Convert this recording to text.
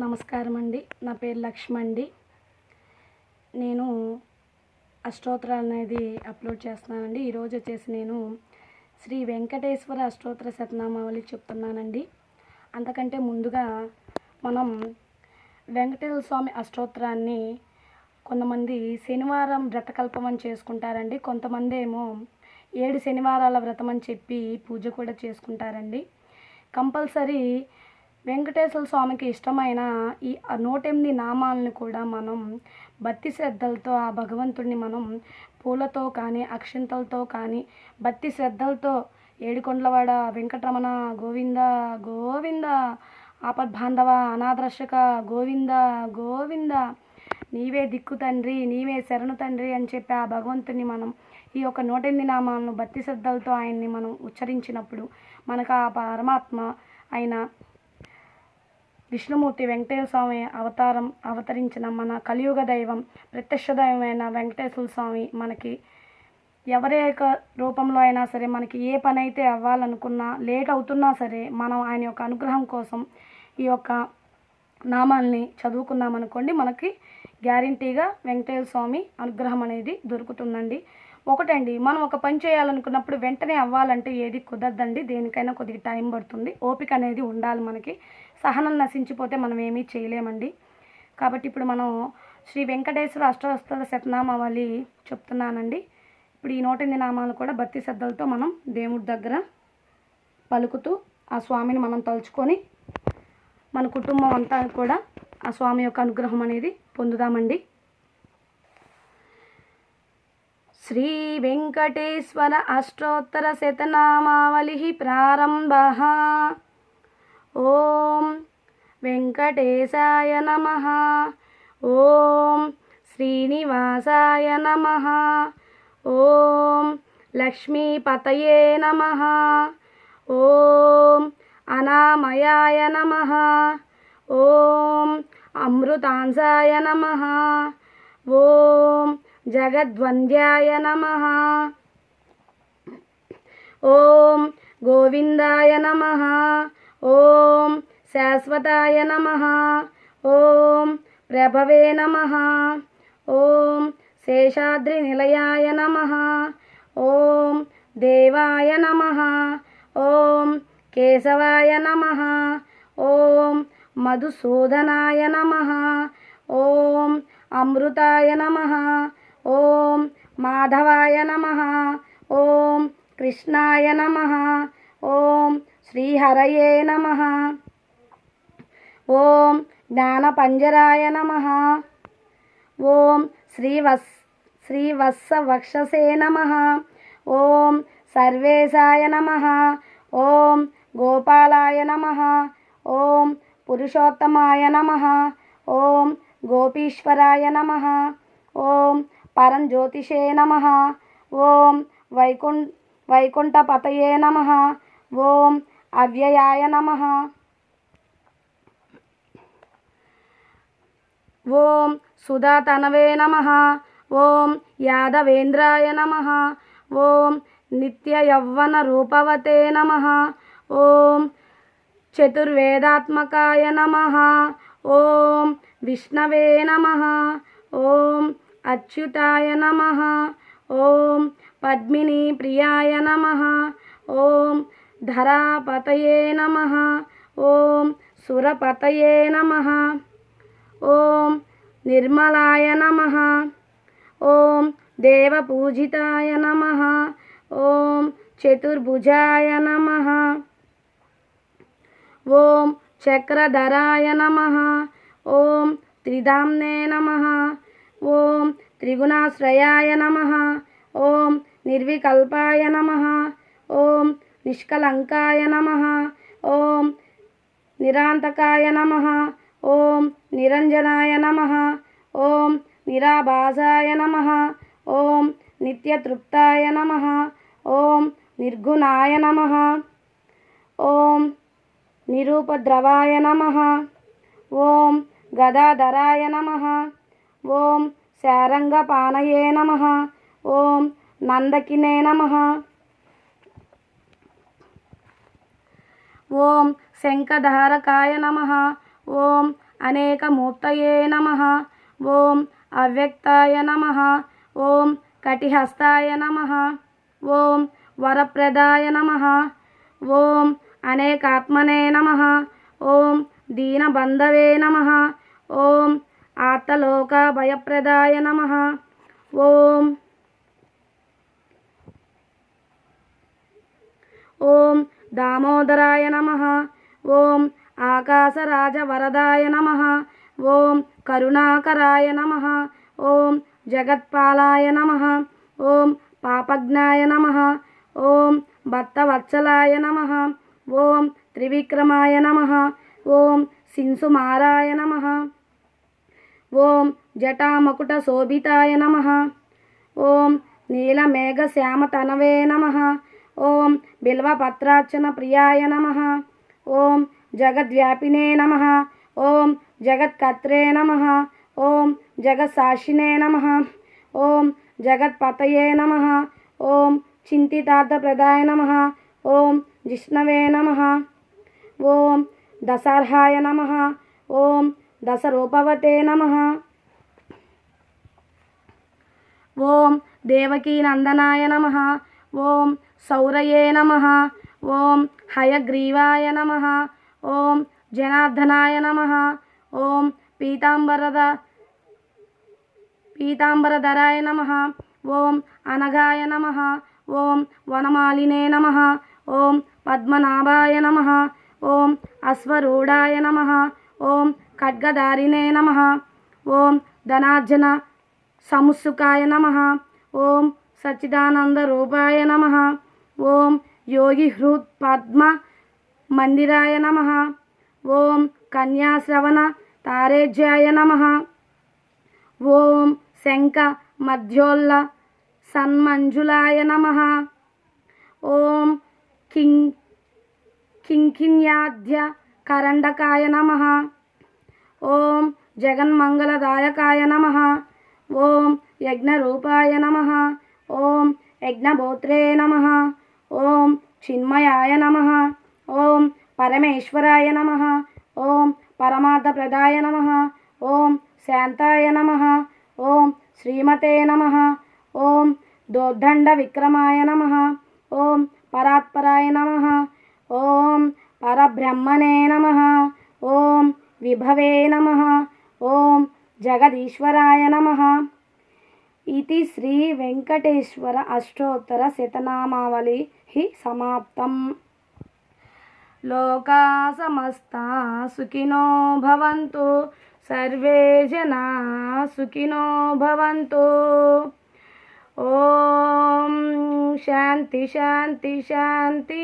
నమస్కారం అండి నా పేరు లక్ష్మండి. నేను అష్టోత్తరాలు అనేది అప్లోడ్ చేస్తున్నానండి. ఈరోజు వచ్చేసి నేను శ్రీ వెంకటేశ్వర అష్టోత్తర శతనామావళి చెప్తున్నానండి. అంతకంటే ముందుగా మనం వెంకటేశ్వర స్వామి అష్టోత్తరాన్ని కొంతమంది శనివారం వ్రతకల్పం అని చేసుకుంటారండి. కొంతమంది ఏమో ఏడు శనివారాల వ్రతం అని చెప్పి పూజ కూడా చేసుకుంటారండి. కంపల్సరీ వెంకటేశ్వర స్వామికి ఇష్టమైన ఈ నూట ఎనిమిది నామాలను కూడా మనం భక్తి శ్రద్ధలతో ఆ భగవంతుడిని మనం పూలతో కానీ అక్షింతలతో కానీ భక్తి శ్రద్ధలతో ఏడుకొండలవాడ వెంకటరమణ గోవింద గోవింద ఆపద్బాంధవ అనాదర్శక గోవింద గోవింద. నీవే దిక్కు తండ్రి నీవే శరణు తండ్రి అని చెప్పి ఆ భగవంతుని మనం ఈ యొక్క నూటెనిమిది నామాలను భక్తి శ్రద్ధలతో ఆయన్ని మనం ఉచ్చరించినప్పుడు మనకు ఆ పరమాత్మ ఆయన విష్ణుమూర్తి వెంకటేశ్వర స్వామి అవతారం అవతరించిన మన కలియుగ దైవం ప్రత్యక్ష దైవమైన వెంకటేశ్వర స్వామి మనకి ఎవరి యొక్క రూపంలో అయినా సరే మనకి ఏ పని అయితే అవ్వాలనుకున్నా లేట్ అవుతున్నా సరే మనం ఆయన యొక్క అనుగ్రహం కోసం ఈ యొక్క నామాల్ని చదువుకున్నామనుకోండి మనకి గ్యారంటీగా వెంకటేశ్వర స్వామి అనుగ్రహం అనేది దొరుకుతుందండి. ఒకటండి మనం ఒక పని చేయాలనుకున్నప్పుడు వెంటనే అవ్వాలంటే ఏది కుదరదండి? దేనికైనా కొద్దిగా టైం పడుతుంది. ఓపిక అనేది ఉండాలి మనకి. సహనం నశించిపోతే మనం ఏమీ చేయలేమండి. కాబట్టి ఇప్పుడు మనం శ్రీ వెంకటేశ్వర అష్టవస్తుల శతనామావళి చెప్తున్నానండి. ఇప్పుడు ఈ నూట నామాలు కూడా భక్తి శ్రద్ధలతో మనం దేవుడి దగ్గర పలుకుతూ ఆ స్వామిని మనం తలుచుకొని మన కుటుంబం అంతా కూడా ఆ స్వామి యొక్క అనుగ్రహం అనేది పొందుదామండి. శ్రీ వెంకటేశ్వర అష్టోత్తర శతనామావళి ప్రారంభ. ఓం వెంకటేశాయ నమ. ఓం శ్రీనివాసాయ నమ. ఓం లక్ష్మీపతయే నమ. ఓం అనామయాయ నమ. ఓం అమృతాంసాయ నమ. ఓం జగద్వంద్యాయ నమ. ఓం గోవిందాయ నమ. ఓం శాశ్వతాయ నమ. ఓం ప్రభవే నమ. ఓం శేషాద్రి నిలయాయ నమ. ఓం దేవాయ నమ. ఓం కేశవాయ నమ. ఓం మధుసూదనాయ నమ. ఓం అమృతాయ నమ. ఓం మాధవాయ నమ. ఓం కృష్ణాయ నమ. ఓం శ్రీహరయే నమ. ఓం జ్ఞానపంజరాయ నమ. ఓం శ్రీవస్ శ్రీవత్సవక్షసే నమ. ఓం సర్వేశాయ నమ. ఓం గోపాలాయ నమ. ఓం పురుషోత్తమాయ నమ. ఓం గోపీశ్వరాయ నమ. ఓం పరంజ్యోతిషే నమ. ఓం వైకుం వైకుంఠపతయే నమ. ఓం అవ్యయాయ నమ. ఓం సుధాతనవే నమ. ఓం యాదవేంద్రాయ నమ. ఓం నిత్యయౌవన రూపవతే నమ. ఓం చతుర్వేదాత్మకాయ నమ. ఓం విష్ణవే నమ. ఓం అచ్యుతాయ నమ. ఓం పద్మిని ప్రియాయ నమ. ఓం ధరాపతయే నమ ఓం సురపతయే నమ ఓం నిర్మలాయ నమ ఓం దేవపూజితాయ నమ ఓం చతుర్భుజాయ నమ ఓం చక్రధరాయ నమ ఓం త్రిధామ్నే నమ ఓం త్రిగుణాశ్రయాయ నమ ఓం నిర్వికల్పాయ నమ ఓం నిష్కలంకాయ నమ. ఓం నిరాంతకాయ నమ. ఓం నిరంజనాయ నమ. ఓం నిరాభాసాయ నమ. ఓం నిత్యతృప్తాయ నమ. ఓం నిర్గుణాయ నమ. ఓం నిరూపద్రవాయ నమ. ఓం గదాధరాయ నమ. ఓం శారంగపానయే నమ. ఓం నందకినే నమ. ఓం శంఖధారకాయ నమ. ఓం అనేకమూర్తయే నమ. ఓం అవ్యక్తాయ నమ. ఓం కటిహస్తాయ నమ. ఓం వరప్రదాయ నమ. ఓం అనేకాత్మనే నమ. ఓం దీనబంధవే నమ. ఓం ఆర్తలోక భయప్రదాయ నమ. ఓం ఓం దామోదరాయ నమ. ఓం ఆకాశరాజ వరదాయ నమ. ఓం కరుణాకరాయ నమ. ఓం జగత్పాలాయ నమ. ఓం పాపజ్ఞాయ నమ. ఓం భక్తవత్సలాయ నమ. ఓం త్రివిక్రమాయ నమ. ఓం సింసుమారాయ నమ. ఓం జటామకుట శోభితాయ నమ. ఓం నీలమేఘశ్యామతనవే నమ. ఓం బిల్వపత్రార్చన ప్రియాయ నమ ఓం జగద్వ్యాపినే నమ ఓం జగత్కర్త్రే నమ ఓం జగత్సాక్షినే నమ ఓం జగత్పతయే నమ ఓం చింతితార్థప్రదాయ నమ ఓం జిష్ణవే నమ ఓం దశర్హాయ నమ ఓం దశరూపవతే నమ ఓం దేవకీనందనాయ నమ ఓం సౌరయే నమ ఓం హయగ్రీవాయ నమ ఓం జనార్దనాయ నమ ఓం పీతాంబరద పీతాంబరధరాయ నమ ఓం అనగాయ నమ ఓం వనమాలినే నమ ఓం పద్మనాభాయ నమ ఓం అశ్వరూఢాయ నమ ఓం ఖడ్గధారిణే నమ ఓం ధనార్జన సముత్సుకాయ నమ ఓం సచ్చిదానందరూపాయ నమ ఓం యోగి హృద్ పద్మ మందిరాయ నమ. ఓం కన్యాశ్రవణ తారేజ్యాయ నమ. ఓం శంఖ మధ్యోల్ల సన్మంజులాయ నమ. ఓం కింగ్ కింకిన్యాద్య కరండకాయ నమ. ఓం జగన్మంగళదాయకాయ నమ. ఓం యజ్ఞరూపాయ నమ. ఓం యజ్ఞభోత్రే నమ. ఓం చిన్మయాయ నమ. ఓం పరమేశ్వరాయ నమ. ఓం పరమార్థప్రదాయ నమ. ఓం శాంతాయ నమ. ఓం శ్రీమతే నమ. ఓం దోర్దండ విక్రమాయ నమ. ఓం పరాత్పరాయ నమ. ఓం పరబ్రహ్మణే నమ. ఓం విభవే నమ. ఓం జగదీశ్వరాయ నమ. ఇది శ్రీ వెంకటేశ్వర అష్టోత్తర శతనామావళి సమాప్తం లోకా సమస్తా సుఖినో భవంతు సర్వే జనా సుఖినో భవంతు ఓం శాంతి శాంతి శాంతి